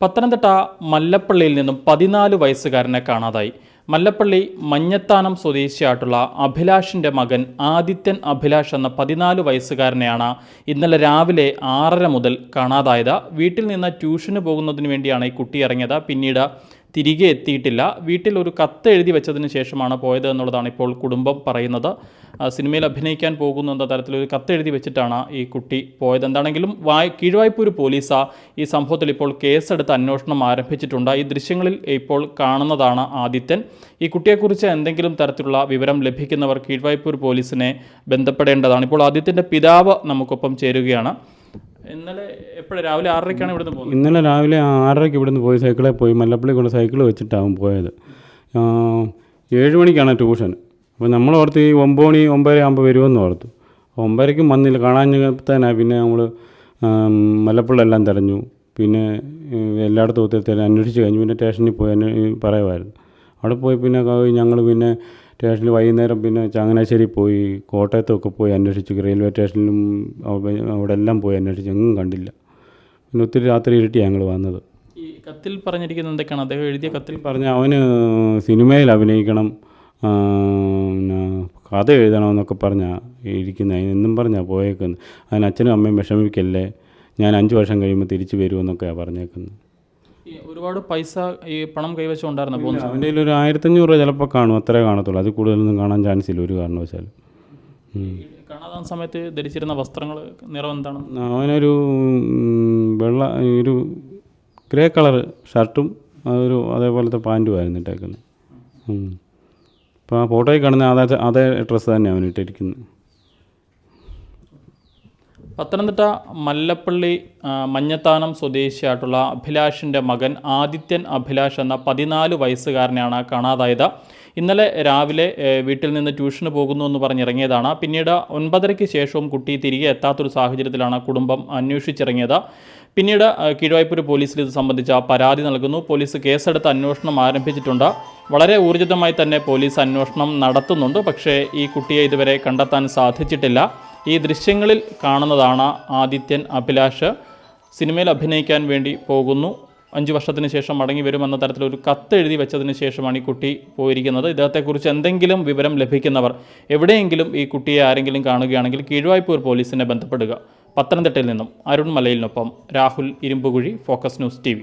പത്തനംതിട്ട മല്ലപ്പള്ളിയിൽ നിന്നും പതിനാല് വയസ്സുകാരനെ കാണാതായി. മല്ലപ്പള്ളി മഞ്ഞത്താനം സ്വദേശിയായിട്ടുള്ള അഭിലാഷിന്റെ മകൻ ആദിത്യൻ അഭിലാഷ് എന്ന പതിനാല് വയസ്സുകാരനെയാണ് ഇന്നലെ രാവിലെ ആറര മുതൽ കാണാതായത്. വീട്ടിൽ നിന്ന് ട്യൂഷന് പോകുന്നതിന് വേണ്ടിയാണ് ഈ കുട്ടി ഇറങ്ങിയത്. പിന്നീട് തിരികെ എത്തിയിട്ടില്ല. വീട്ടിൽ ഒരു കത്ത് എഴുതി വെച്ചതിന് ശേഷമാണ് പോയത് എന്നുള്ളതാണ് ഇപ്പോൾ കുടുംബം പറയുന്നത്. സിനിമയിൽ അഭിനയിക്കാൻ പോകുന്നു എന്ന തരത്തിലൊരു കത്ത് എഴുതി വെച്ചിട്ടാണ് ഈ കുട്ടി പോയത്. എന്താണെങ്കിലും വായ് കീഴ്വായ്പൂർ പോലീസ് ഈ സംഭവത്തിൽ ഇപ്പോൾ കേസെടുത്ത് അന്വേഷണം ആരംഭിച്ചിട്ടുണ്ട്. ഈ ദൃശ്യങ്ങളിൽ ഇപ്പോൾ കാണുന്നതാണ് ആദിത്യൻ. ഈ കുട്ടിയെക്കുറിച്ച് എന്തെങ്കിലും തരത്തിലുള്ള വിവരം ലഭിക്കുന്നവർ കീഴ്വായ്പൂർ പോലീസിനെ ബന്ധപ്പെടേണ്ടതാണ്. ഇപ്പോൾ ആദിത്യന്റെ പിതാവ് നമുക്കൊപ്പം ചേരുകയാണ്. ഇന്നലെ എപ്പോഴും? രാവിലെ ആറരയ്ക്കാണ് ഇവിടുന്ന് പോകുന്നത്. ഇന്നലെ രാവിലെ ആറരയ്ക്ക് ഇവിടുന്ന് പോയി സൈക്കിളിൽ പോയി മല്ലപ്പള്ളി കൊണ്ട് സൈക്കിൾ വെച്ചിട്ടാവും പോയത്. ഏഴ് മണിക്കാണ് ട്യൂഷൻ. അപ്പോൾ നമ്മൾ ഓർത്ത് ഈ ഒമ്പത് മണി ഒമ്പതര ആകുമ്പോൾ വരുമെന്ന് ഓർത്തു. ഒമ്പതരയ്ക്കും വന്നില്ല. കാണാഞ്ഞത്തേനാ പിന്നെ നമ്മൾ മല്ലപ്പള്ളി എല്ലാം തിരഞ്ഞു. പിന്നെ എല്ലായിടത്തും ഒത്തിരി തിര അന്വേഷിച്ച് കഴിഞ്ഞു പിന്നെ സ്റ്റേഷനിൽ പോയി പറയുമായിരുന്നു. അവിടെ പോയി പിന്നെ ഞങ്ങൾ പിന്നെ സ്റ്റേഷനിൽ വൈകുന്നേരം പിന്നെ ചങ്ങനാശ്ശേരി പോയി കോട്ടയത്തൊക്കെ പോയി അന്വേഷിച്ചു റെയിൽവേ സ്റ്റേഷനിലും അവിടെ എല്ലാം പോയി അന്വേഷിച്ചു എങ്ങും കണ്ടില്ല. പിന്നെ ഒത്തിരി രാത്രി ഇരുട്ടി ഞങ്ങൾ വന്നത്. ഈ കത്തിൽ പറഞ്ഞിരിക്കുന്നത് എന്തൊക്കെയാണ്? അദ്ദേഹം എഴുതിയ കത്തിൽ പറഞ്ഞ അവന് സിനിമയിൽ അഭിനയിക്കണം കഥ എഴുതണമെന്നൊക്കെ പറഞ്ഞാൽ ഇരിക്കുന്ന എന്നും പറഞ്ഞാൽ പോയേക്കുന്നത്. അതിന് അച്ഛനും അമ്മയും വിഷമിക്കല്ലേ? ഞാൻ അഞ്ച് വർഷം കഴിയുമ്പോൾ തിരിച്ചു വരുമെന്നൊക്കെയാണ് പറഞ്ഞേക്കുന്നത്. ഒരുപാട് പൈസ ഈ പണം കൈവശമുണ്ടായിരുന്നു പോകുന്ന അവന്റെ ഒരു ആയിരത്തഞ്ഞൂറ് രൂപ ചിലപ്പോൾ കാണും അത്രേ കാണത്തുള്ളൂ. അതിൽ കൂടുതലൊന്നും കാണാൻ ചാൻസ് ഇല്ല ഒരു കാരണവശാലും. കാണാതാ കാണാതാൻ സമയത്ത് ധരിച്ചിരുന്ന വസ്ത്രങ്ങൾ നിറം എന്താണ്? അവനൊരു വെള്ള ഒരു ഗ്രേ കളർ ഷർട്ടും അതൊരു അതേപോലത്തെ പാന്റും ആയിരുന്നു ഇട്ടേക്കുന്നത്. അപ്പോൾ ആ ഫോട്ടോയിൽ കാണുന്ന അതേ അതേ ഡ്രസ്സ് തന്നെ അവൻ ഇട്ടിരിക്കുന്നത് പത്തനംതിട്ട മല്ലപ്പള്ളി മഞ്ഞത്താനം സ്വദേശിയായിട്ടുള്ള അഭിലാഷിന്റെ മകൻ ആദിത്യൻ അഭിലാഷ് എന്ന പതിനാല് വയസ്സുകാരനെയാണ് കാണാതായത്. ഇന്നലെ രാവിലെ വീട്ടിൽ നിന്ന് ട്യൂഷന് പോകുന്നു എന്ന് പറഞ്ഞിറങ്ങിയതാണ്. പിന്നീട് ഒൻപതരയ്ക്ക് ശേഷവും കുട്ടി തിരികെ എത്താത്തൊരു സാഹചര്യത്തിലാണ് കുടുംബം അന്വേഷിച്ചിറങ്ങിയത്. പിന്നീട് കീഴ്വായ്പൂർ പോലീസിൽ ഇത് സംബന്ധിച്ച പരാതി നൽകുന്നു. പോലീസ് കേസെടുത്ത് അന്വേഷണം ആരംഭിച്ചിട്ടുണ്ട്. വളരെ ഊർജിതമായി തന്നെ പോലീസ് അന്വേഷണം നടത്തുന്നുണ്ട്. പക്ഷേ ഈ കുട്ടിയെ ഇതുവരെ കണ്ടെത്താൻ സാധിച്ചിട്ടില്ല. ഈ ദൃശ്യങ്ങളിൽ കാണുന്നതാണ് ആദിത്യൻ അഭിലാഷ്. സിനിമയിൽ അഭിനയിക്കാൻ വേണ്ടി പോകുന്നു. അഞ്ച് വർഷത്തിന് ശേഷം മടങ്ങി വരുമെന്ന തരത്തിലൊരു കത്ത് എഴുതി വെച്ചതിന് ശേഷമാണ് ഈ കുട്ടി പോയിരിക്കുന്നത്. ഇദ്ദേഹത്തെക്കുറിച്ച് എന്തെങ്കിലും വിവരം ലഭിക്കുന്നവർ എവിടെയെങ്കിലും ഈ കുട്ടിയെ ആരെങ്കിലും കാണുകയാണെങ്കിൽ കീഴ്വായ്പൂർ പോലീസിനെ ബന്ധപ്പെടുക. പത്തനംതിട്ടയിൽ നിന്നും Arun മലയിലിനൊപ്പം. Rahul Irumbukuzhi focus news T